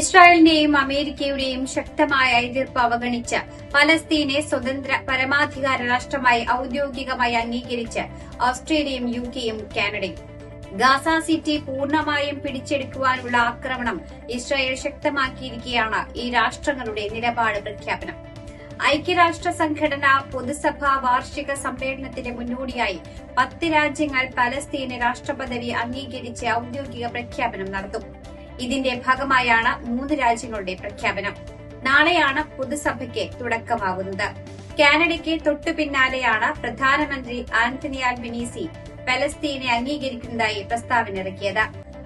ഇസ്രായേലിന്റെയും അമേരിക്കയുടെയും ശക്തമായ എതിർപ്പ് അവഗണിച്ച് പലസ്തീനെ സ്വതന്ത്ര പരമാധികാര രാഷ്ട്രമായി ഔദ്യോഗികമായി അംഗീകരിച്ച് ഓസ്ട്രേലിയയും യു കെയും കാനഡയും. ഗാസ സിറ്റി പൂർണമായും പിടിച്ചെടുക്കുവാനുള്ള ആക്രമണം ഇസ്രായേൽ ശക്തമാക്കിയിരിക്കെയാണ് ഈ രാഷ്ട്രങ്ങളുടെ നിലപാട് പ്രഖ്യാപനം. ഐക്യരാഷ്ട്ര സംഘടന പൊതുസഭാ വാർഷിക സമ്മേളനത്തിന് മുന്നോടിയായി പത്ത് രാജ്യങ്ങൾ പലസ്തീന് രാഷ്ട്രപദവി അംഗീകരിച്ച് ഔദ്യോഗിക പ്രഖ്യാപനം നടത്തും. ഇതിന്റെ ഭാഗമായാണ് മൂന്ന് രാജ്യങ്ങളുടെ പ്രഖ്യാപനം. നാളെയാണ് പൊതുസഭയ്ക്ക് തുടക്കമാകുന്നത്. കാനഡയ്ക്ക് തൊട്ടു പിന്നാലെയാണ് പ്രധാനമന്ത്രി ആന്റണി ആൽബനീസി പലസ്തീനെ അംഗീകരിക്കുന്നതായി പ്രസ്താവന ഇറക്കിയത്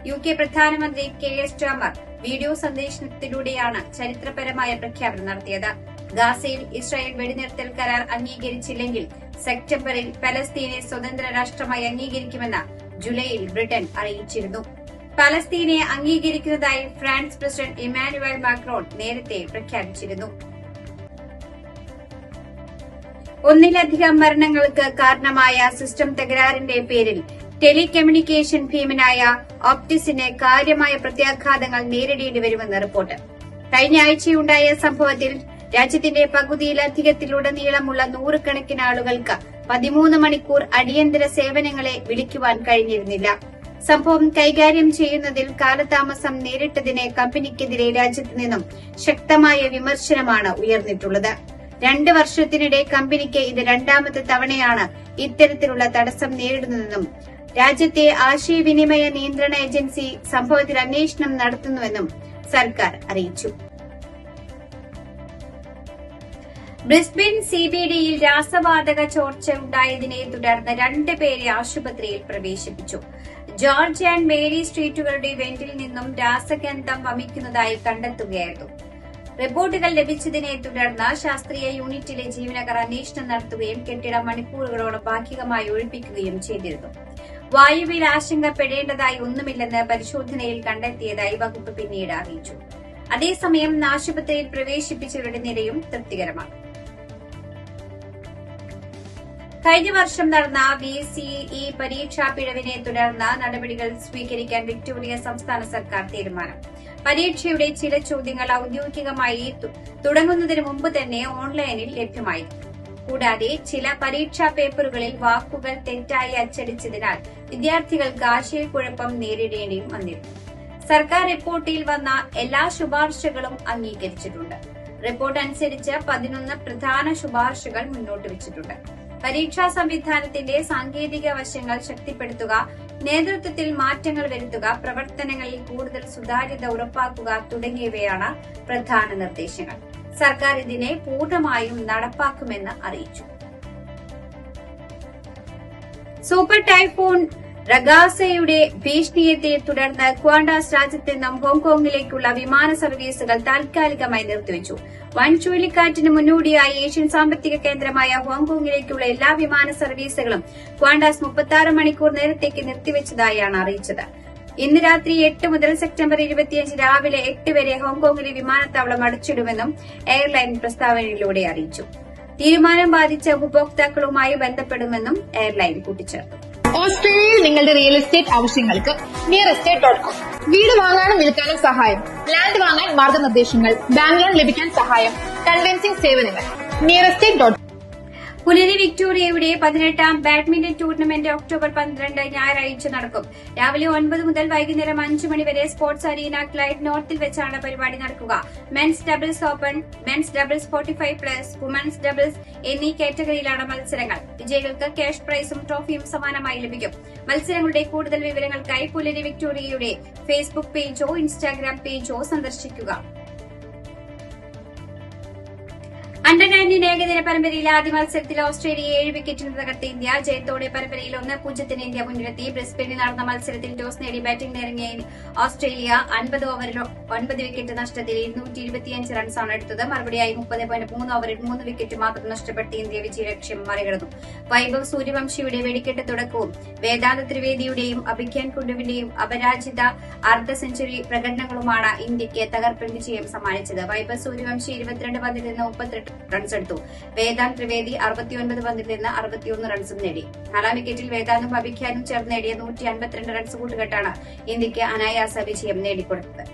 യു കെ പ്രധാനമന്ത്രി കെ എസ് ടോമർ വീഡിയോ സന്ദേശത്തിലൂടെയാണ് ചരിത്രപരമായ പ്രഖ്യാപനം നടത്തിയത്. ഗാസയിൽ ഇസ്രായേൽ വെടിനിർത്തൽ കരാർ അംഗീകരിച്ചില്ലെങ്കിൽ സെപ്റ്റംബറിൽ പലസ്തീനെ സ്വതന്ത്ര രാഷ്ട്രമായി അംഗീകരിക്കുമെന്ന് ജൂലൈയിൽ ബ്രിട്ടൻ അറിയിച്ചിരുന്നു. പലസ്തീനെ അംഗീകരിക്കുന്നതായി ഫ്രാൻസ് പ്രസിഡന്റ് ഇമാനുവൽ മാക്രോൺ നേരത്തെ പ്രഖ്യാപിച്ചിരുന്നു. ഒന്നിലധികം മരണങ്ങൾക്ക് കാരണമായ സിസ്റ്റം തകരാറിന്റെ പേരിൽ ടെലികമ്മ്യൂണിക്കേഷൻ ഭീമനായ ഓപ്റ്റിസിന് കാര്യമായ പ്രത്യാഘാതങ്ങൾ നേരിടേണ്ടി വരുമെന്ന് റിപ്പോർട്ട്. കഴിഞ്ഞ ആഴ്ചയുണ്ടായ സംഭവത്തിൽ രാജ്യത്തിന്റെ പകുതിയിലധികത്തിലുടനീളമുള്ള നൂറുകണക്കിന് ആളുകൾക്ക് പതിമൂന്ന് മണിക്കൂർ അടിയന്തര സേവനങ്ങളെ വിളിക്കുവാൻ കഴിഞ്ഞിരുന്നില്ല. സംഭവം കൈകാര്യം ചെയ്യുന്നതിൽ കാലതാമസം നേരിട്ടതിന് കമ്പനിക്കെതിരെ രാജ്യത്ത് നിന്നും ശക്തമായ വിമർശനമാണ് ഉയർന്നിട്ടുള്ളത്. രണ്ട് വർഷത്തിനിടെ കമ്പനിക്ക് ഇത് രണ്ടാമത്തെ തവണയാണ് ഇത്തരത്തിലുള്ള തടസ്സം നേരിടുന്നതെന്നും രാജ്യത്തെ ആശയവിനിമയ നിയന്ത്രണ ഏജൻസി സംഭവത്തിൽ അന്വേഷണം നടത്തുന്നുവെന്നും സർക്കാർ അറിയിച്ചു. ബ്രിസ്ബിൻ സിബിഡിയിൽ രാസവാതക ചോർച്ച ഉണ്ടായതിനെ തുടർന്ന് രണ്ടുപേരെ ആശുപത്രിയിൽ പ്രവേശിപ്പിച്ചു. ജോർജ് ആൻഡ് മേരി സ്ട്രീറ്റുകളുടെ വെന്റിൽ നിന്നും രാസഗന്ധം വമിക്കുന്നതായി കണ്ടെത്തുകയായിരുന്നു. റിപ്പോർട്ടുകൾ ലഭിച്ചതിനെ തുടർന്ന് ശാസ്ത്രീയ യൂണിറ്റിലെ ജീവനക്കാർ അന്വേഷണം നടത്തുകയും കെട്ടിടം മണിക്കൂറുകളോട് ഭാഗികമായി ഒഴിപ്പിക്കുകയും ചെയ്തിരുന്നു. വായുവിൽ ആശങ്കപ്പെടേണ്ടതായി ഒന്നുമില്ലെന്ന് പരിശോധനയിൽ കണ്ടെത്തിയതായി വകുപ്പ് പിന്നീട് അറിയിച്ചു. അതേസമയം ആശുപത്രിയിൽ പ്രവേശിപ്പിച്ചവരുടെ നിലയും തൃപ്തികരമാണ്. കഴിഞ്ഞ വർഷം നടന്ന വി സിഇ പരീക്ഷാ പിഴവിനെ തുടർന്ന് നടപടികൾ സ്വീകരിക്കാൻ വിക്ടോറിയ സംസ്ഥാന സർക്കാർ തീരുമാനം. പരീക്ഷയുടെ ചില ചോദ്യങ്ങൾ ഔദ്യോഗികമായി തുടങ്ങുന്നതിന് മുമ്പ് തന്നെ ഓൺലൈനിൽ ലഭ്യമായി കൂടാതെ ചില പരീക്ഷാ പേപ്പറുകളിൽ വാക്കുകൾ തെറ്റായി അച്ചടിച്ചതിനാൽ വിദ്യാർത്ഥികൾക്ക് ആശയക്കുഴപ്പം നേരിടേണ്ടിയും വന്നിരുന്നു. സർക്കാർ റിപ്പോർട്ടിൽ വന്ന എല്ലാ ശുപാർശകളും അംഗീകരിച്ചിട്ടുണ്ട്. റിപ്പോർട്ട് അനുസരിച്ച് പതിനൊന്ന് പ്രധാന ശുപാർശകൾ മുന്നോട്ട് വെച്ചിട്ടുണ്ട്. പരീക്ഷാ സംവിധാനത്തിന്റെ സാങ്കേതിക വശങ്ങൾ ശക്തിപ്പെടുത്തുക നേതൃത്വത്തിൽ മാറ്റങ്ങൾ വരുത്തുക പ്രവർത്തനങ്ങളിൽ കൂടുതൽ സുതാര്യത ഉറപ്പാക്കുക തുടങ്ങിയവയാണ് പ്രധാന നിർദ്ദേശങ്ങൾ. സർക്കാർ ഇതിനെ പൂർണമായും നടപ്പാക്കുമെന്ന് അറിയിച്ചു. സൂപ്പർ ടൈഫോൺ റഗാസയുടെ ഭീഷണിയത്തെ തുടർന്ന് ക്വാണ്ടാസ് രാജ്യത്ത് നിന്നും ഹോങ്കോങ്ങിലേക്കുള്ള വിമാന സർവീസുകൾ താൽക്കാലികമായി നിർത്തിവച്ചു. വൻ ചുഴലിക്കാറ്റിന് മുന്നോടിയായി ഏഷ്യൻ സാമ്പത്തിക കേന്ദ്രമായ ഹോങ്കോങ്ങിലേക്കുള്ള എല്ലാ വിമാന സർവീസുകളും ക്വാണ്ടാസ് മുപ്പത്തി മണിക്കൂർ നേരത്തേക്ക് നിർത്തിവച്ചതായാണ് അറിയിച്ചത്. ഇന്ന് രാത്രി എട്ട് മുതൽ സെപ്റ്റംബർ ഇരുപത്തിയഞ്ച് രാവിലെ എട്ട് വരെ ഹോങ്കോങ്ങിലെ വിമാനത്താവളം അടച്ചിടുമെന്നും എയർലൈൻ പ്രസ്താവനയിലൂടെ അറിയിച്ചു. തീരുമാനം ബാധിച്ച ഉപഭോക്താക്കളുമായി ബന്ധപ്പെടുമെന്നും എയർലൈൻ കൂട്ടിച്ചേർത്തു. ഓസ്ട്രേലിയയിൽ നിങ്ങളുടെ റിയൽ എസ്റ്റേറ്റ് ആവശ്യങ്ങൾക്ക് നിയർ എസ്റ്റേറ്റ് ഡോട്ട് കോം വീട് വാങ്ങാനും വിൽക്കാനും സഹായം. ലാൻഡ് വാങ്ങാൻ മാർഗനിർദ്ദേശങ്ങൾ ബാങ്ക് ലോൺ ലഭിക്കാൻ സഹായം കൺവെൻസിംഗ് സേവനങ്ങൾ. നിയർ എസ്റ്റേറ്റ് ഡോട്ട് പുലരി വിക്ടോറിയയുടെ പതിനെട്ടാം ബാഡ്മിന്റൺ ടൂർണമെന്റ് ഒക്ടോബർ പന്ത്രണ്ട് ഞായറാഴ്ച നടക്കും. രാവിലെ ഒൻപത് മുതൽ വൈകുന്നേരം അഞ്ച് മണി വരെ സ്പോർട്സ് അരീന ക്ലൈഡ് നോർത്തിൽ വെച്ചാണ് പരിപാടി നടക്കുക. Men's doubles open men's doubles forty five plus women's doubles എന്നീ കാറ്റഗറിയിലാണ് മത്സരങ്ങൾ. വിജയികൾക്ക് ക്യാഷ് പ്രൈസും ട്രോഫിയും സമാനമായി ലഭിക്കും. മത്സരങ്ങളുടെ കൂടുതൽ വിവരങ്ങൾക്കായി പുലരി വിക്ടോറിയയുടെ ഫേസ്ബുക്ക് പേജോ ഇൻസ്റ്റാഗ്രാം പേജോ സന്ദർശിക്കുക. അണ്ടർ നയന്റീൻ ഏകദിന പരമ്പരയിലെ ആദ്യ മത്സരത്തിൽ ഓസ്ട്രേലിയ ഏഴ് വിക്കറ്റിന് തകർത്ത ഇന്ത്യ ജയത്തോടെ പരമ്പരയിൽ ഒന്ന് പൂജ്യത്തിന് ഇന്ത്യ മുന്നിലെത്തി. ബ്രിസ്ബനിൽ നടന്ന മത്സരത്തിൽ ടോസ് നേടി ബാറ്റിംഗ് ഇറങ്ങിയ ഓസ്ട്രേലിയ അൻപത് ഓവറിൽ ഒൻപത് വിക്കറ്റ് നഷ്ടത്തിൽ ഇരുന്നൂറ്റി ഇരുപത്തിയഞ്ച് റൺസാണ് എടുത്തത്. മറുപടിയായി മുപ്പത് പോയിന്റ് മൂന്ന് ഓവറിൽ മൂന്ന് വിക്കറ്റ് മാത്രം നഷ്ടപ്പെട്ട് ഇന്ത്യ വിജയലക്ഷ്യം മറികടന്നു. വൈഭവ് സൂര്യവംശിയുടെ വെടിക്കെട്ട് തുടക്കവും വേദാന്ത ത്രിവേദിയുടെയും അഭിഖ്യാൻ കുണ്ടുവിന്റെയും അപരാജിത അർദ്ധ സെഞ്ചുറി പ്രകടനങ്ങളുമാണ് ഇന്ത്യയ്ക്ക് തകർപ്പൻ വിജയം സമ്മാനിച്ചത്. വൈഭവ് സൂര്യവംശി ഇരുപത്തിരണ്ട് പന്തിൽ നിന്ന് മുപ്പത്തെട്ട് റൺസ് എടുത്തു. വേദാന്ത് ത്രിവേദി അറുപത്തിയൊൻപത് പന്തിൽ നിന്ന് അറുപത്തിയൊന്ന് റൺസും നേടി. നാലാം വിക്കറ്റിൽ വേദാന്തും അഭിഖ്യാനും ചേർന്ന് നേടിയ നൂറ്റി അൻപത്തിരണ്ട് റൺസ് കൂട്ടുകെട്ടാണ് ഇന്ത്യയ്ക്ക് അനായാസ വിജയം നേടിക്കൊടുത്തത്.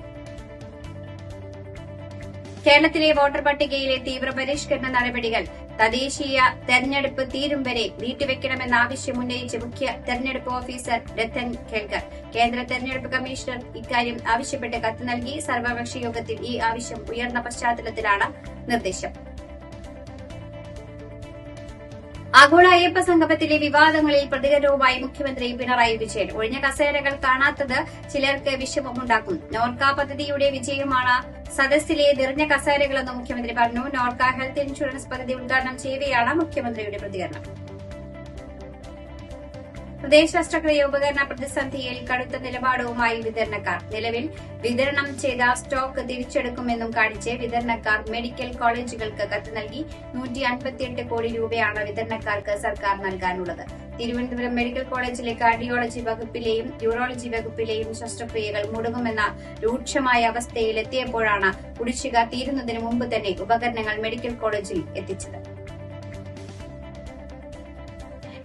കേരളത്തിലെ വോട്ടർ പട്ടികയിലെ തീവ്ര പരിഷ്കരണ നടപടികൾ തദ്ദേശീയ തെരഞ്ഞെടുപ്പ് തീരും വരെ നീട്ടിവെക്കണമെന്ന ആവശ്യം ഉന്നയിച്ച് മുഖ്യ തെരഞ്ഞെടുപ്പ് ഓഫീസർ രത്തൻ ഖേൽക്കർ കേന്ദ്ര തെരഞ്ഞെടുപ്പ് കമ്മീഷണർ ഇക്കാര്യം ആവശ്യപ്പെട്ട് കത്ത് നൽകി സർവകക്ഷി യോഗത്തിൽ ഈ ആവശ്യം ഉയർന്ന പശ്ചാത്തലത്തിലാണ് നിർദ്ദേശം. ആഗോള അയ്യപ്പ സംഗമത്തിലെ വിവാദങ്ങളിൽ പ്രതികരണവുമായി മുഖ്യമന്ത്രി പിണറായി വിജയൻ. ഒഴിഞ്ഞ കസേരകൾ കാണാത്തത് ചിലർക്ക് വിഷമമുണ്ടാക്കും. നോർക്ക പദ്ധതിയുടെ വിജയമാണ് സദസ്സിലെ നിറഞ്ഞ കസേരകളെന്ന് മുഖ്യമന്ത്രി പറഞ്ഞു. നോർക്ക ഹെൽത്ത് ഇൻഷുറൻസ് പദ്ധതി ഉദ്ഘാടനം ചെയ്യവെയാണ് മുഖ്യമന്ത്രിയുടെ പ്രതികരണം. പ്രദേശ ശസ്ത്രക്രിയ ഉപകരണ പ്രതിസന്ധിയിൽ കടുത്ത നിലപാടുമായി വിതരണക്കാർ. നിലവിൽ വിതരണം ചെയ്ത സ്റ്റോക്ക് തിരിച്ചെടുക്കുമെന്നും കാണിച്ച് വിതരണക്കാർ മെഡിക്കൽ കോളേജുകൾക്ക് കത്ത് നൽകി നൂറ്റി അൻപത്തിയെട്ട് കോടി രൂപയാണ് വിതരണക്കാർക്ക് സർക്കാർ നൽകാനുള്ളത്. തിരുവനന്തപുരം മെഡിക്കൽ കോളേജിലെ കാർഡിയോളജി വകുപ്പിലെയും യൂറോളജി വകുപ്പിലെയും ശസ്ത്രക്രിയകൾ മുടങ്ങുമെന്ന രൂക്ഷമായ അവസ്ഥയിലെത്തിയപ്പോഴാണ് കുടിശ്ശിക തീരുന്നതിന് മുമ്പ് തന്നെ ഉപകരണങ്ങൾ മെഡിക്കൽ കോളേജിൽ എത്തിച്ചത്.